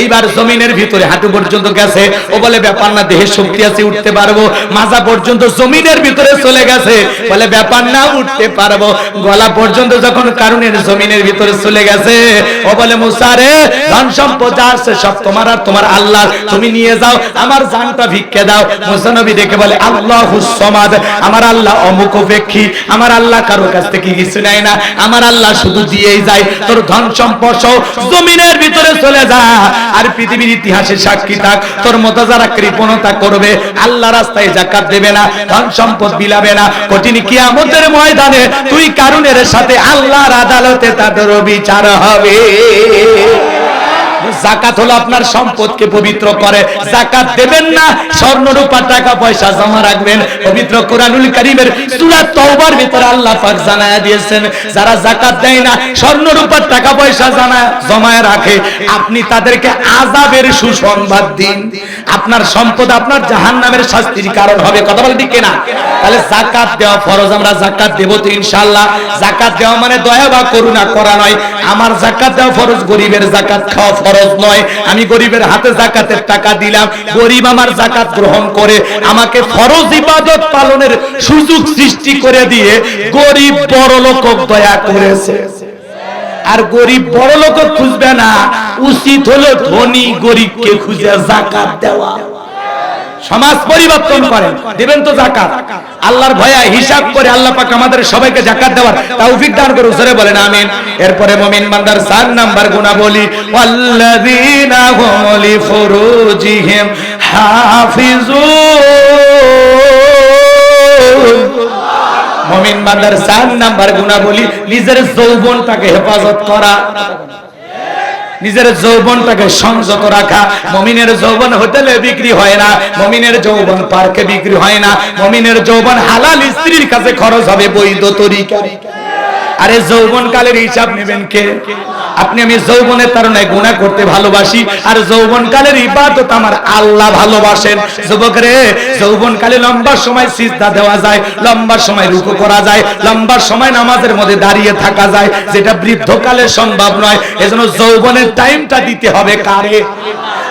এইবার জমিনের ভিতরে হাঁটু পর্যন্ত গেছে। ও বলে, ব্যাপার না দেহে শক্তি আছে, উঠতে পারব। মাজা পর্যন্ত জমিনের ভিতরে চলে গেছে। বলে, ব্যাপার না, উঠতে পারব। গলা পর্যন্ত যখন কারণের জমিনের ভিতরে চলে গেছে, ও বলে মুসারে ধন সম্পদ তোমার আর তোমার আল্লাহ তুমি নিয়ে যাও, আমার জানটা ভিক্ষে দাও। মুসানবী দেখে বলে, আল্লাহ সমাদ। আমার আল্লাহ অমুক উপেক্ষী আমার আল্লাহ কারও কাছ থেকে কিছু নেয় না। আমার আল্লাহ শুধু দিয়েই যায়। তোর ধন সম্পদ জমিনের ভিতরে চলে যা। আর পৃথিবীর ইতিহাসে সাক্ষী থাক। তোর মতো যারা কৃপণতা করবে, আল্লাহ রাস্তায় জাকাত দেবে না, ধন সম্পদ বিলাবে না। কঠিন কিয়ামতের ময়দানে তুই কারুনের সাথে আল্লাহর আদালতে তাদের বিচার হবে। জাকাত হলো আপনার সম্পদকে পবিত্র করে। জাকাত দেবেন না স্বর্ণ রূপা টাকা পয়সা জমা রাখবেন। পবিত্র কোরআনুল কারীমের সূরা তওবার ভিতরে আল্লাহ পাক জানায়া দিয়েছেন, যারা জাকাত দেয় না স্বর্ণ রূপার টাকা পয়সা জানা জমায় রাখে, আপনি তাদেরকে আযাবের সুসংবাদ দিন। আপনার সম্পদ আপনার জাহান্নামের শাস্তির কারণ হবে, কথা বলে ঠিক না তাহলে জাকাত দেওয়া ফরজ, আমরা জাকাত দেব তো ইনশাআল্লাহ। জাকাত দেওয়া মানে দয়া বা করুণা করা নয়। আমার জাকাত দেওয়া ফরজ, গরিবের জাকাত খাওয়া ফরজ নয়। আমি গরিবের হাতে জাকাতের টাকা দিলাম। গরিব আমার জাকাত গ্রহণ করে আমাকে ফরজ ইবাদত পালনের সুযোগ সৃষ্টি করে দিয়ে গরিব বড় লোক দয়া করেছে। আর গরিব বড় লোক খুঁজবে না। উচিত হলো ধনী গরিবকে খুঁজে জাকাত দেওয়া। সমাজ পরিবর্তন করেন। দিবেন তো জাকাত। আল্লাহর ভয়া হিসাব করে আল্লাহ পাক আমাদের সবাইকে জাকাত দেওয়ার তৌফিক দান করে উসরে বলেন, আমিন। এরপরে মুমিন বান্দার চার নাম্বার গুনাহ বলি ওয়াল্লাযীনা হুম লিফুরুজিহিম হাফিজুন। মুমিন বান্দার চার নাম্বার গুনাহ বলি নিজের যৌবনটাকে হেফাজত করা। নিজের যৌবনটাকে সংযত রাখা। মমিনের যৌবন হোটেলে বিক্রি হয় না। মমিনের যৌবন পার্কে বিক্রি হয় না। মমিনের যৌবন হালাল স্ত্রীর কাছে খরচ হবে বৈধ তরিকা আরে যৌবন কালের হিসাব নেবেন কে? আপনি আমি যৌবনের তারণে গুণা করতে ভালোবাসি, আর যৌবন কালের ইবাদত আমার আল্লাহ ভালোবাসেন। যুবক রে যৌবন কালে লম্বা সময় সিজদা দেওয়া যায়, লম্বা সময় রুকু করা যায়, লম্বা সময় নামাজের মধ্যে দাঁড়িয়ে থাকা যায়, যেটা বৃদ্ধকালে সম্ভব নয়। এজন্য যৌবনের টাইমটা দিতে হবে কারে?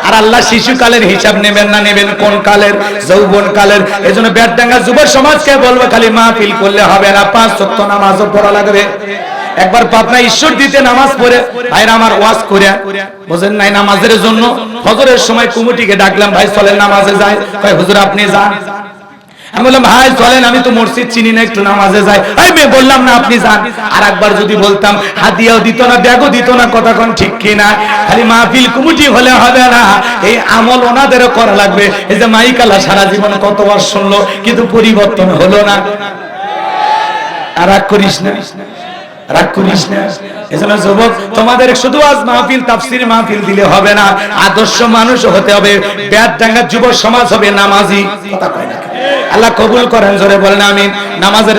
আর আল্লাহ শিশুকালের হিসাব নেবেন না, নেবেন কোন কালের? যৌবন কালের এজন্য ব্যাটডাঙ্গা যুব সমাজকে বলব, খালি মাহফিল করলে হবে না, পাঁচ সপ্তাহ নামাজও পড়া লাগবে। একবার পাবনা ঈশ্বর দিতে নামাজ পড়ে, ভাইরা আমার ওয়াজ করে বুঝেন নাই নামাজের জন্য? ফজরের সময় কুমুটিকে ডাকলাম, ভাই, চলেন নামাজে যায় আপনি যান। আমি বললাম, ভাই, চলেন, আমি তো মসজিদ চিনি না, একটু নামাজে যাই। আমি বললাম না, আপনি যান। আর একবার যদি বলতাম দিত না, ব্যাগও দিত না ঠিক কিনা খালি মাহফিল কুমুটি হলে হবে না। এই আমল ওনাদেরও করা লাগবে। এই যে মাইকালা সারা জীবন কতবার শুনলো, কিন্তু পরিবর্তন হলো না। আর করিস না। রাগ করিস না। এজন্য যুবক, তোমাদের শুধু আজ মাহফিল, তাফসির মাহফিল দিলে হবে না। আদর্শ মানুষ হতে হবে। ব্যাট ডাঙ্গা যুব সমাজ হবে নামাজি। কথা কয় না আল্লাহ কবুল করেন, জোরে বলেন আমিন। নামাজের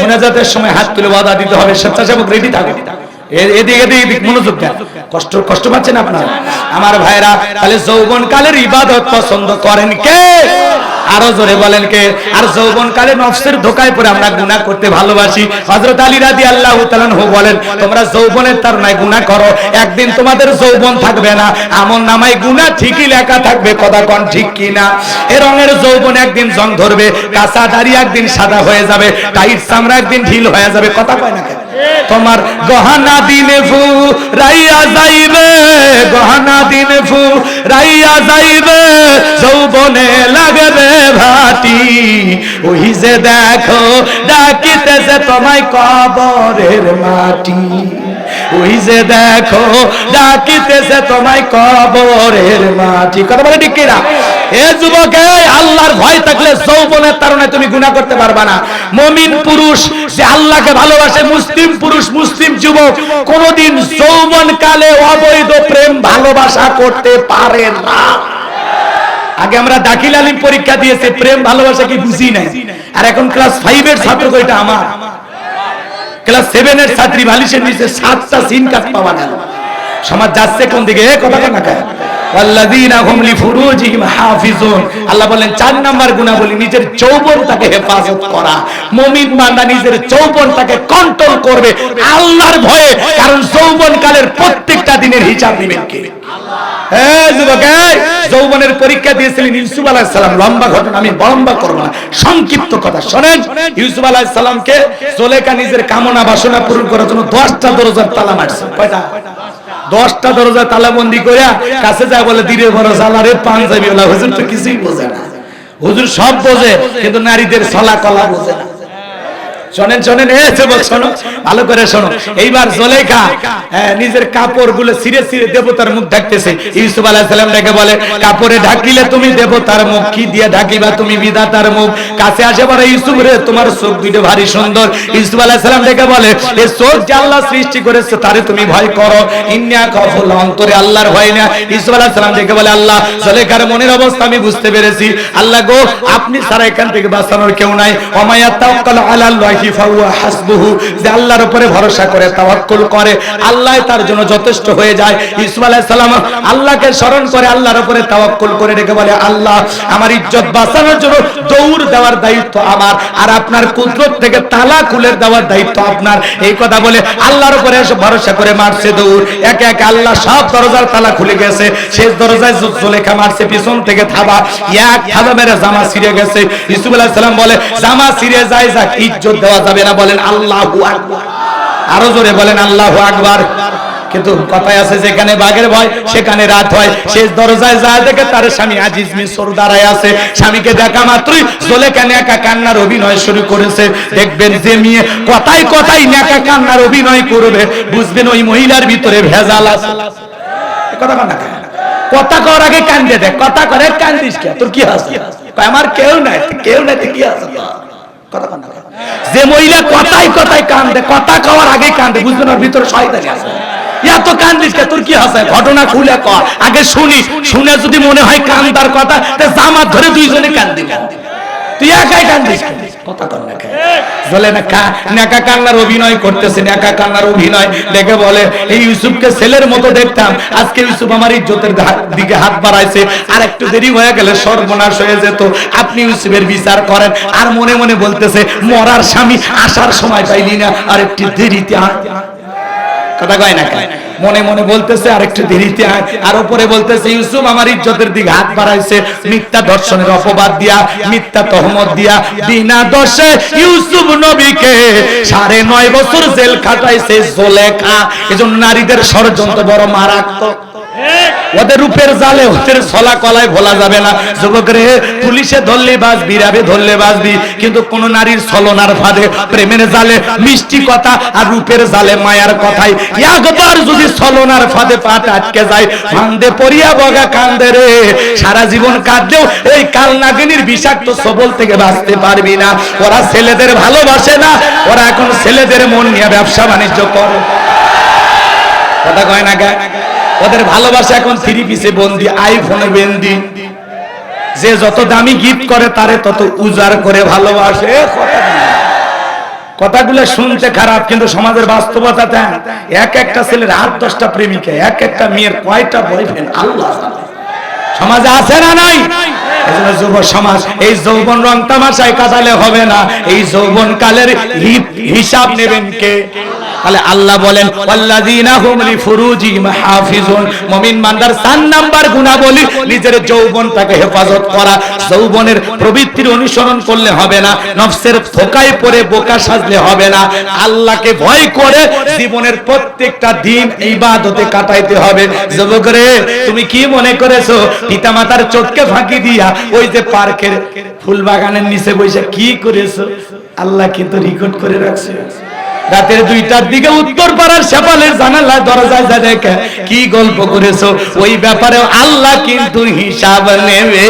মোনাজাতের সময় হাত তুলে ওয়াদা দিতে হবে। স্বেচ্ছাসেবক রেডি কষ্ট কষ্ট পাচ্ছেন আপনারা? আমার ভাইরা, তাহলে যৌবন কালের ইবাদত পছন্দ করেন কে? আরও জোরে বলেন কে? আর যৌবন কালে নফসের ধোকায় পড়ে আমরা গুনাহ করতে ভালোবাসি। হযরত আলী রাদিয়াল্লাহু তাআলা হু বলেন, তোমরা যৌবনের তার তারনায় গুনাহ করো। একদিন তোমাদের যৌবন থাকবে না। আমল নামায় গুনাহ ঠিকই লেখা থাকবে কথা কোন ঠিক কি না এ রঙের যৌবন একদিন জং ধরবে, কাঁচা দাড়ি একদিন সাদা হয়ে যাবে, টাইট চামড়া একদিন ঢিল হয়ে যাবে, কথা কয় না কেন? তোমার গহনা দিনে ফু রাইয়া যাইবে, গহনা দিনে ফু রাইয়া যাইবে, যৌবনে লাগবে ভাটি। ওই যে দেখো ডাকিতেছে তোমায় কবরের মাটি। ওই যে দেখো ডাকিতেছে তোমায় কবরের মাটি। কথা বলে ঠিক এ যুবকে ভয় থাকলে যৌবনের তারণে তুমি গুনাহ করতে পারবা না। মমিন পুরুষ যে আল্লাহকে ভালোবাসে, মুসলিম পুরুষ, মুসলিম যুবক, কোনোদিন যৌবন কালে অবৈধ প্রেম ভালোবাসা করতে পারে না। আগে আমরা দাখিল আলিম পরীক্ষা দিয়েছে, প্রেম ভালোবাসা কি বুঝি নাই? আর এখন ক্লাস ফাইভের ছাত্র কইটা আমার। ক্লাস সেভেনের ছাত্রী বালিশের নিচে সাতটা সিন কাজ পাওয়া গেল। সমাজ যাচ্ছে কোন দিকে? কথা না লিফুরুজিহিম হাফিজুন। আল্লাহ বলেন, চার নাম্বার গুণাবলী, নিজের যৌবনটাকে হেফাজত করা। মুমিন বান্দা নিজের যৌবনটাকে কন্ট্রোল করবে আল্লাহর ভয়ে, কারণ যৌবনকালের প্রত্যেকটা দিনের হিসাব নেবেন কে? যৌবনের পরীক্ষা দিয়েছিলেন ইউসুফ সালাম লম্বা ঘটনা, আমি না। সংক্ষিপ্ত কথা, শোনেন? ইউসুফ আলাইহিস সালামকে নিজের কামনা বাসনা পূরণ করার জন্য 10টা দরজার তালা মারছে। কয়টা? দশটা দরজা তালাবন্দি করিয়া কাছে যায় বলে দিলে বড় সালারে পাঞ্জাবি ওলা হুজুর তো কিছুই বোঝে না। হুজুর সব বোঝে, কিন্তু নারীদের সলা কলা বোঝে না। শোনেন শোনেন এ যুবক শোনো ভালো করে শোনো। এইবার জলেখা নিজের কাপড়গুলো ছিঁড়ে ছিঁড়ে দেবতার মুখ ঢাকতেছে। ইউসুফ আলাইহিস সালাম ডেকে বলে কাপড়ে ঢাকিলে তুমি দেবতার মুখ কি দিয়ে ঢাকিবা তুমি বিধাতার মুখ? কাছে আসে বলে ইউসুফ রে তোমার চোখ দুটো ভারী সুন্দর। ইউসুফ আলাইহিস সালাম ডেকে বলে এই চোখ যে আল্লাহ সৃষ্টি করেছে তারে তুমি ভয় করো। ইন্না কফুল অন্তরে আল্লাহর ভয় না। ইউসুফ আলাইহিস সালাম ডেকে বলে আল্লাহ জলেখার মনের অবস্থা আমি বুঝতে পেরেছি। আল্লাহ গো আপনি সারা এখান থেকে বাঁচানোর কেউ নাই। অমায়া তাওয়াক্কাল আলাল্লাহি আল্লাহর উপরে ভরসা করে, তাওয়াক্কুল করে। আল্লাহ তার জন্য যথেষ্ট হয়ে যায়। আলাইহিস সালাম আল্লাহকে করে, আল্লাহর উপরে তাওয়াক্কুল করে রেখে বলে, আল্লাহ, আমার বাঁচানোর জন্য দৌড় দেওয়ার দায়িত্ব আমার, আর আপনার কুদরত থেকে তালা খুলে দেওয়ার দায়িত্ব আপনার। এই কথা বলে আল্লাহর উপরে ভরসা করে মারছে দৌড়। একে একে আল্লাহ সব দরজার তালা খুলে গেছে। শেষ দরজায় মারছে, পিছন থেকে থাবা। এক থাবা মেরে জামা ছিঁড়ে গেছে। আলাইহিস সালাম বলে, জামা ছিঁড়ে যায় যাক, ইজ্জত দেওয়া যাবে না, বলেন আল্লাহু আরও জোরে বলেন আল্লাহু আকবার। কিন্তু কথায় আছে, যেখানে বাঘের ভয়, সেখানে রাত হয়। শেষ দরজায় যা দেখে তার স্বামী আজিজ মিশর দাঁড়ায় আছে। স্বামীকে দেখা মাত্রই জলে কেনে একা কান্নার অভিনয় শুরু করেছে। দেখবেন যে মেয়ে কথায় কথায় নেকা কান্নার অভিনয় করবে। বুঝবেন ওই মহিলার ভিতরে ভেজাল আছে। কথা কর কথা কর আগে কান্দে দেখ কথা করে কান্দিস কে? তোর কি আছে? আমার কেউ নাই কেউ নাই কি আছে? কথা কর না কেন? যে মহিলা কথাই কথাই কান্দে, কথা কওয়ার আগে কান্দে, বুঝবেন ওর ভিতরে শয়তানি আছে। এত কান্দিস তোর কি আছে? ঘটনা খুলে কর আগে শুনি, শুনে যদি মনে হয় কান্দার কথা, তা জামাত ধরে দুইজনে কান্দি তুই একাই কান্দিস কেন? কথা কর না কেন? বলে নেকা কান্নার অভিনয় করতেছে নেকা কান্নার অভিনয়। দেখে বলে এই ইউসুফকে ছেলের মতো দেখতাম। আজকে ইউসুফ আমার ইজ্জতের দিকে হাত বাড়াইছে। আর একটু দেরি হয়ে গেলে সর্বনাশ হয়ে যেত। আপনি ইউসুফের বিচার করেন। আর মনে মনে বলতেছে মরার স্বামী আসার সময় পাইলি না। আর একটু দেরিতে কথা কয় না মনে মনে বলতেছে আর একটু দেরিতে আয়। আর উপরে বলতেছে, ইউসুফ আমার ইজ্জতের দিকে হাত বাড়াইছে। মিথ্যা দর্শনের অপবাদ দিয়া, মিথ্যা তহমত দিয়া, বিনা দোষে ইউসুফ নবীকে সাড়ে নয় বছর জেল খাটাইছে জোলেখা। এজন্য নারীদের ষড়যন্ত্র বড় মারাত্মক। ওদের রূপের জালে, ওদের ছলা কলায় ভোলা যাবে না। যুবক রে পুলিশে ধরলে বাজবি রাবে ধরলে বাজবি কিন্তু কোন নারীর ছলনার ফাঁদে, প্রেমের জালে, মিষ্টি কথা আর রূপের জালে, মায়ার কথাই। একবার যদি ছলনার ফাঁদে পাট আটকে যায়, ফান্দে পড়িয়া বগা কান্দে রে। সারা জীবন কাঁদলেও এই কাল নাগিনীর বিষাক্ত সবল থেকে বাঁচতে পারবি না। ওরা ছেলেদের ভালোবাসে না, ওরা এখন ছেলেদের মন নিয়ে ব্যবসা বাণিজ্য করে। কথা কয় না গায়? ওদের ভালোবাসা এখন থ্রি পিসে বন্দি আইফোনে বন্দি। যে যত দামি গিফট করে, তারে তত উজার করে ভালোবাসে। কথাগুলো শুনতে খারাপ, কিন্তু সমাজের বাস্তবতা তা এক একটা ছেলের আট দশটা প্রেমিকা, এক একটা মেয়ের কয়টা বয়ফ্রেন্ড আল্লাহ সমাজে আছে না নাই? যুব সমাজ, এই যৌবন রং তামাশায় কাটালে হবে না। এই যৌবন কালের হিসাব নেবেন কে? তাহলে আল্লাহ বলেন, ওয়াল্লাযীনা হুম লিফুরুজিহিম হাফিজুন। মুমিন মানদার সাত নাম্বার গুণাবলী, নিজের যৌবনটাকে হেফাজত করা। যৌবনের প্রবৃত্তির অনুসরণ করলে হবে না, নফসের ফোকায় পড়ে বোকা সাজলে হবে না। আল্লাহকে ভয় করে জীবনের প্রত্যেকটা দিন ইবাদতে কাটাইতে হবে। যুবক তুমি কি মনে করেছ? পিতামাতার চোখকে ফাঁকি দিয়া ওই যে পার্কের ফুল বাগানের নিচে বসে কি করেছ? আল্লাহ কিন্তু রেকর্ড করে রাখছে। রাতের দুইটার দিকে উত্তর পাড়ার সেপালের জানালা দরজায় যা কি গল্প করেছ? ওই ব্যাপারে আল্লাহ কিন্তু হিসাব নেবে।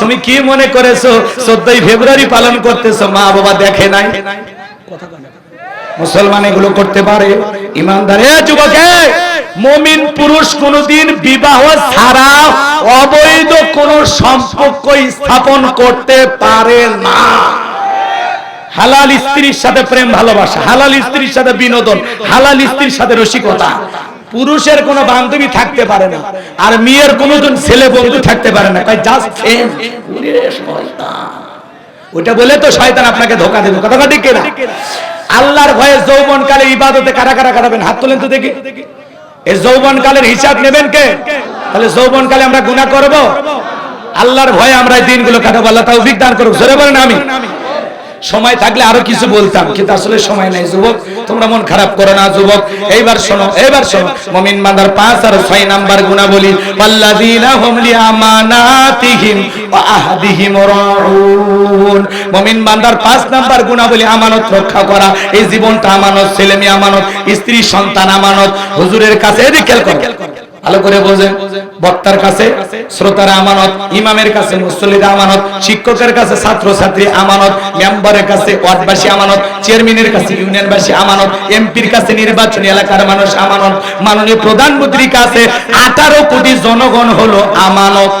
তুমি কি মনে করেছ? চোদ্দই ফেব্রুয়ারি পালন করতেছো, মা বাবা দেখে নাই? মুসলমান এগুলো করতে পারে? ইমানদার। এ যুবকে মমিন পুরুষ কোনদিন বিবাহ ছাড়া অবৈধ কোন সম্পর্ক স্থাপন করতে পারে না। হালাল স্ত্রীর সাথে প্রেম ভালোবাসা, হালাল স্ত্রীর সাথে বিনোদন, হালাল স্ত্রীর সাথে রসিকতা। পুরুষের কোনো বান্ধবী থাকতে পারে না, আর মেয়ের কোনো জন ছেলে বন্ধু থাকতে পারে না। কয়, জাস্ট ওটা বলে তো শয়তান আপনাকে ধোকা দেবে, কথা ঠিক কিনা? আল্লাহর ভয়ে যৌবন কালে ইবাদতে কারা কারা কাটাবেন? হাত তোলেন তো দেখি। যৌবন কালের হিসাব নেবেন কে? তাহলে যৌবন কালে আমরা গুণা করব। আল্লাহর ভয়ে আমরা এই দিনগুলো কাটাবো। আল্লাহ তাও দান করুক। জোরে বলেন আমি সময় থাকলে আরও কিছু বলতাম, কিন্তু আসলে সময় নাই, যুবক। তোমরা মন খারাপ করো না, যুবক। এইবার শোনো এইবার শোনো। মুমিন বান্দার পাঁচ আর ছয় নাম্বার গুণাবলী, আল্লাযীনা হুম লিআমানাতিহিম ওয়া আহদিহিম রাউন। মুমিন বান্দার পাঁচ নাম্বার গুণাবলী, আমানত রক্ষা করা। এই জীবনটা আমানত ছেলে মেয়ে আমানত, স্ত্রী সন্তান আমানত। হুজুরের কাছে এদিকে খেয়াল করো। ভালো করে বোঝেন। বক্তার কাছে, শ্রোতার আমানত, ইমামের কাছে মুসল্লিরা আমানত, শিক্ষকের কাছে ছাত্র ছাত্রী আমানত, মেম্বারের কাছে, ওয়ার্ডবাসী আমানত, চেয়ারম্যানের কাছে, ইউনিয়নবাসী আমানত, এমপির কাছে, নির্বাচনী এলাকার মানুষ আমানত, মাননীয় প্রধানমন্ত্রীর কাছে আঠারো কোটি জনগণ হলো আমানত।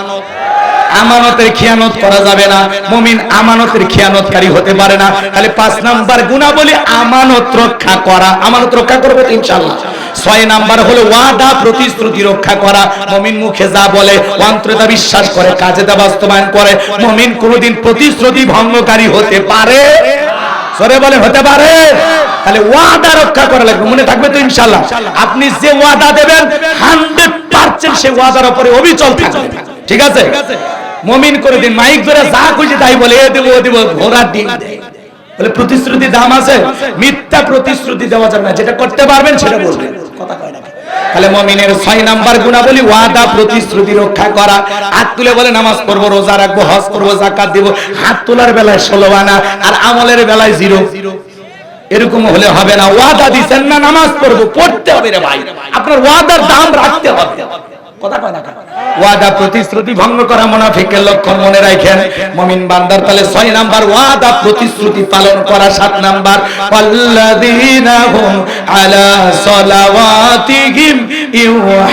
আমানতের খেয়ানত করা যাবে না, মুমিন আমানতের খেয়ানতকারী হতে পারে না। তাহলে পাঁচ নাম্বার গুণাবলী, আমানত রক্ষা করা। আমানত রক্ষা করবে ইনশাআল্লাহ। ছয় নাম্বার হলো ওয়াদা, প্রতিশ্রুতি রক্ষা করা। মুমিন মুখে যা বলে, অন্তরে বিশ্বাস করে, কাজে তা বাস্তবায়ন করে। মুমিন কোনোদিন প্রতিশ্রুতি ভঙ্গকারী হতে পারে? সরে বলে হতে পারে? তাহলে ওয়াদা রক্ষা করা লাগবে, মনে থাকবে তো ইনশাআল্লাহ। আপনি যে ওয়াদা দেবেন, হান্ড্রেড পার্সেন্ট সে ওয়াদার উপরে অবিচল থাকবে। ঠিক আছে? মমিন করে দিন মাইক ধরে যা খুঁজে তাই বলে, এ দেবো ও দেবো, ঘোড়ার ডিম দেয়। বলে প্রতিশ্রুতি দাম আছে। মিথ্যা প্রতিশ্রুতি দেওয়া যাবে না। যেটা করতে পারবেন সেটা বলবেন। কথা কয় না তাহলে মমিনের ছয় নাম্বার গুণাবলী, ওয়াদা, প্রতিশ্রুতি রক্ষা করা। হাত তুলে বলে নামাজ পড়ব, রোজা রাখব, হজ করব জাকাত দিব। হাত তোলার বেলায় ষোলো আনা আর আমলের বেলায় জিরো। এরকম হলে হবে না। ওয়াদা দিচ্ছেন না, নামাজ পড়ব, পড়তে হবে রে ভাই। আপনার ওয়াদার দাম রাখতে হবে। কথা কয় না? ওয়াদা প্রতিশ্রুতি ভঙ্গ করা মুনাফিকের লক্ষণ মনে রাখেন। মুমিন বান্দার তাহলে ছয় নাম্বার, ওয়াদা প্রতিশ্রুতি পালন করা সাত নাম্বার। আল্লাযীনা হুম আলা সালাওয়াতিহিম ইউহাফিজুন।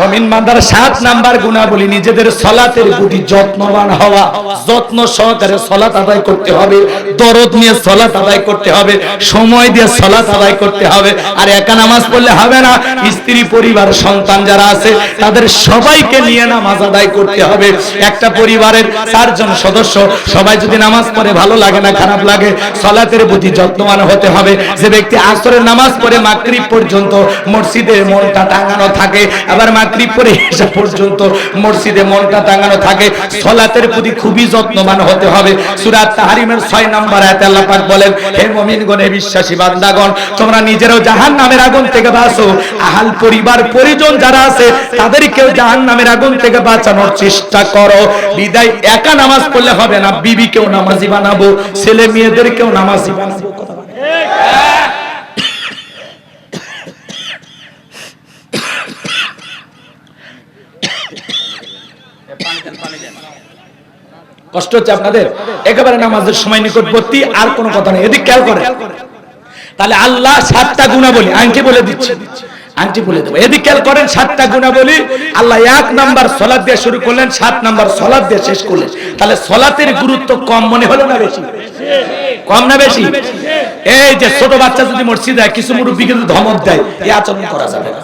মুমিন বান্দার সাত নাম্বার গুণাবলী, নিজেদের সলাতের প্রতি যত্নবান হওয়া। যত্ন সহকারে সলাত আদায় করতে হবে, দরদ নিয়ে সলাত আদায় করতে হবে, সময় দিয়ে সলাত আদায় করতে হবে। আর একা নামাজ পড়লে হবে না, স্ত্রী, পরিবার, সন্তান যারা আছে, তাদের সবাইকে নিয়ে নামাজ আদায় করতে হবে। একটা পরিবারের চারজন সদস্য, সবাই যদি নামাজ পড়ে ভালো লাগে না, খারাপ লাগে, সলাতের প্রতি যত্নবান হতে হবে। যে ব্যক্তি আসরের নামাজ পড়ে মাগরিব পর্যন্ত মসজিদে মনটা টাঙানো থাকে, আবার মাগরিব পরে এসা পর্যন্ত মসজিদে মনটা টাঙানো থাকে। সলাতের প্রতি খুবই যত্নবান হতে হবে। সূরা তাহরিমের 6 নম্বর আয়াতে আল্লাহ পাক বলেন, হে মুমিনগণ হে বিশ্বাসী বান্দাগণ, তোমরা নিজেরাও জাহান্নামের আগুন থেকে বাঁচো। আহাল পরিবার, পরিজন যারা আছে, তাদেরকেও জাহান্নামের আগুন থেকে বাঁচানোর চেষ্টা করো। বিদায়, একা নামাজ পড়লে হবে না। বিবিকেও নামাজি বানাবো, ছেলে মেয়েদেরকেও নামাজি বানাবো। কথা বলে। কষ্ট হচ্ছে আপনাদের? একেবারে নামাজের সময় নিকটবর্তী, আর কোনো কথা নেই। এদিক খেয়াল করে তাহলে আল্লাহ সাতটা গুণা বলি আংটি বলে দিচ্ছে। আংটি বলে দেবো। এদিক খেয়াল করেন, সাতটা গুণা বলি আল্লাহ এক নাম্বার সলাদ দিয়ে শুরু করলেন, সাত নাম্বার সলাদ দিয়ে শেষ করলেন। তাহলে সলাতের গুরুত্ব কম মনে হলো না বেশি? কম না বেশি? এই যে ছোট বাচ্চা যদি মসজিদ দেয় কিছু মুরব্বী কিন্তু ধমক দেয়, এই আচরণ করা যাবে না।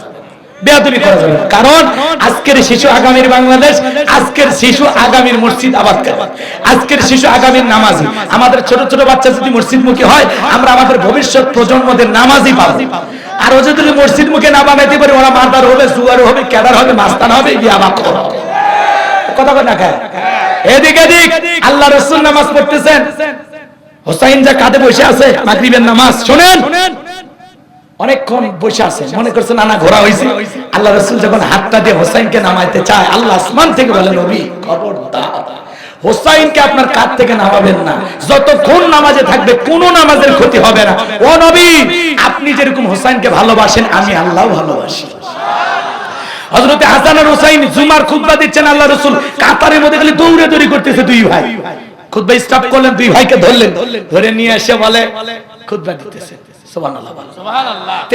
বেয়াদবি করা যাবে কারণ আজকের শিশু আগামীর বাংলাদেশ, আজকের শিশু আগামীর মসজিদ আবাদ আজকের শিশু আগামীর নামাজি। আমাদের ছোট ছোট বাচ্চা যদি মসজিদ মুখী হয়, আমরা আমাদের ভবিষ্যৎ প্রজন্মদের নামাজি পাবো। আর ও যদি মসজিদ মুখে না বানাইতে পারি, ওরা মারদার হবে, জুয়ার হবে, ক্যাডার হবে, মাস্তান হবে গিয়ে আবার কথা না খায় এদিক এদিক। আল্লাহ রসুল নামাজ পড়তেছেন। হোসাইন যা কাঁধে বসে আছে, মাগরিবের নামাজ, শোনেন। অনেকক্ষণ বসে আছে। মনে করছে নানা ঘোরা হয়েছে আল্লাহ রসুল যখন হাতটা দিয়ে হোসাইনকে নামাইতে চায়, আল্লাহ আসমান থেকে বলে, নবী, খবরদার। হোসাইনকে আপনার কাত থেকে নামাবেন না। যতক্ষণ নামাজে থাকবে নামাজের ক্ষতি হবে না। ও নবী, আপনি যেরকম হোসাইনকে ভালোবাসেন, আমি আল্লাহ ভালোবাসি। হাসান আর হুসাইন জুমার দিচ্ছেন আল্লাহ রাসূল। কাতারের মধ্যে খালি দৌড়ে দৌড়ি করতেছে দুই ভাই। খুতবা স্টপ করলেন, দুই ভাইকে ধরলেন। ধরে নিয়ে এসে বলে, খুতবা দিতেছে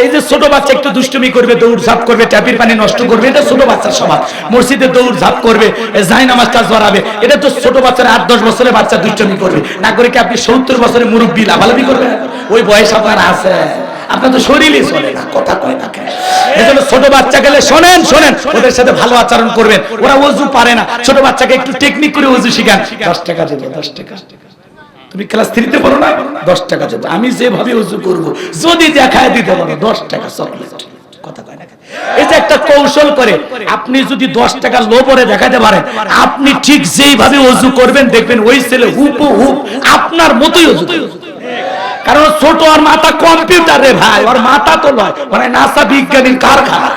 এই যে ছোট বাচ্চা একটু দুষ্টুমি করবে দৌড় ঝাঁপ করবে ট্যাপির পানি নষ্ট করবে এটা ছোট বাচ্চার স্বভাব। মসজিদে দৌড় ঝাঁপ করবে জাই নামাজটা জড়াবে এটা তো ছোট বাচ্চার আট দশ বছরের বাচ্চা দুষ্টুমি করবে। না করে কি আপনি সত্তর বছরের মুরব্বী লাভালাভি করবেন ওই বয়স আপনার আছে। আপনার তো শরীরই চলে না কথা কয় না কেন? এজন্য ছোট বাচ্চা গেলে শোনেন শোনেন ওদের সাথে ভালো আচরণ করবেন। ওরা ওযু পারে না। ছোট বাচ্চাকে একটু টেকনিক করে ওযু শিখান। দশ টাকা দেবে দশ টাকা। তুমি ক্লাস থ্রিতে পড়ো না? দশ টাকা দেবে আমি যেভাবে উজু করব, যদি দেখায় দিতে পারো, দশ টাকা চকলেট। কারণ ছোট আর মাথা কম্পিউটার রে ভাই, ওর মাথা তো নয় মানে নাসা বিজ্ঞানীর কারখানা।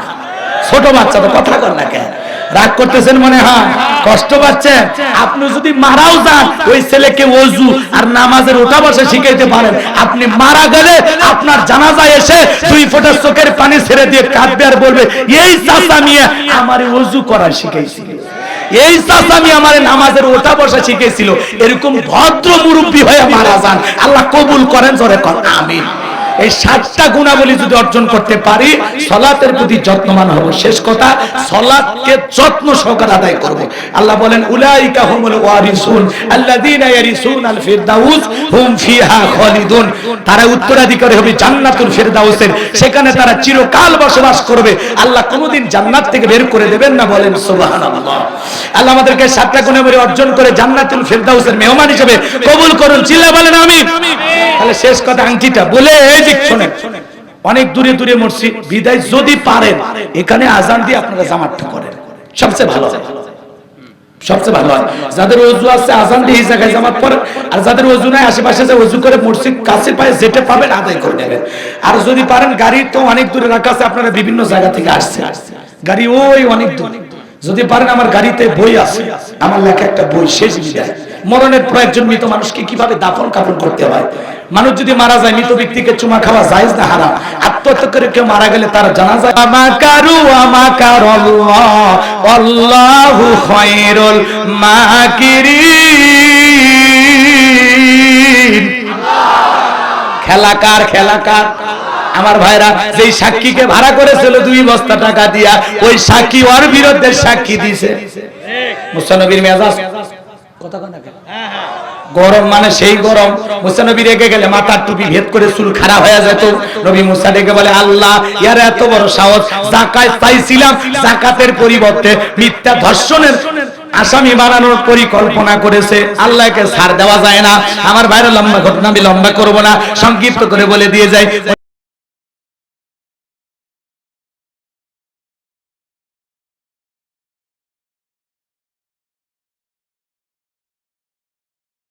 ছোট বাচ্চা তো, কথা কর না কেন? রাগ করতেছেন মনে হয়? কষ্ট পাচ্ছেন? আপনি যদি মারাও যান, ওই ছেলেকে অজু আর নামাজের ওঠা বসে শিখাইতে পারেন। আপনি মারা গেলে আপনার জানাজা এসে দুই ফোঁটা চোখের পানি ছেড়ে দিয়ে কাঁদবে আর বলবে, এই চাষা নিয়ে আমার অজু করা শিখাইছিল। এই চাচামি আমার নামাজের ওঠা বসা শিখেছিল এরকম ভদ্র মুরব্বী হয়ে মারা যান। আল্লাহ কবুল করেন, জোরে কর আমিন। এই সাতটা গুণাবলী যদি অর্জন করতে পারি, সলাতের প্রতি যত্নবান হব। শেষ কথা, সলাতকে যত্ন সহকারে আদায় করব। আল্লাহ বলেন, উলাইকা হুমুল ওয়ারিসুন আল্লাযীনা ইয়ারিসুন আল ফিরদাউস, হুম ফিহা খালিদুন। তারা উত্তরাধিকারী হবে জান্নাতুল ফিরদাউসের। সেখানে তারা চিরকাল বসবাস করবে। আল্লাহ কোনোদিন জান্নাত থেকে বের করে দেবেন না বলেন সুবহানাল্লাহ। আল্লাহ আমাদেরকে সাতটা গুণাবলী অর্জন করে জান্নাতুল ফিরদাউসের মেহমান হিসেবে কবুল করুন। চিল্লা বলেন, আমিন। তাহলে শেষ কথা, আংটিটা বলে যে শোনেন, অনেক দূরে দূরে মসজিদ বিদায় যদি পারেন, এখানে আজান দিয়ে আপনারা জামাতটা করেন। সবচেয়ে ভালো সবচেয়ে ভালো হয়। যাদের অজু আছে, আজান দিয়ে এই জায়গায় জামাত পড়েন। আর যাদের অজু নাই, আশেপাশে যে অজু করে মসজিদ কাছে পায়ে যেতে পাবেন, আদায় করে নেবেন। আর যদি পারেন, গাড়ি তো অনেক দূরে রাখা আছে, আপনারা বিভিন্ন জায়গা থেকে আসছে গাড়ি ওই অনেক দূর। যদি পারেন, আমার গাড়িতে বই আছে। আমার লেখা একটা বই, শেষ বিদায়। মরণের পর একজন মৃত মানুষকে কীভাবে দাফন কাফন করতে হয়? মানুষ যদি মারা যায়, মৃত ব্যক্তিকে চুমা খাওয়া জায়েজ না হারাম? আত্মহত্যা করে কেউ মারা গেলে তার জানা যায় আমাকারু আমাকার আল্লাহু খায়রুল মাকিরিন। খেলাকার খেলাকার আমার ভাইরা, যেই সাক্ষীকে ভাড়া করেছিল দুই বস্তা টাকা দিয়া, ওই সাক্ষী ওর বিরুদ্ধে সাক্ষী দিছে। মুসানবীর মেজাজ কথা কয় না কেন? গরম মানে সেই গরম। মুসা নবী রেগে গেলে মাথার টুপি ভেদ করে চুল খারাপ হয়ে যেত। নবী মুসা রেগে বলে আল্লাহ ইয়ার এত বড় সাহস। জাকাত চাইছিলাম জাকাতের পরিবর্তে মিথ্যা ধর্ষণের আসামি বানানোর পরিকল্পনা করেছে। আল্লাহকে ছাড় দেওয়া যায় না। আমার বাইরে লম্বা ঘটনা আমি লম্বা করব না। সংক্ষিপ্ত করে বলে দিয়ে যাই।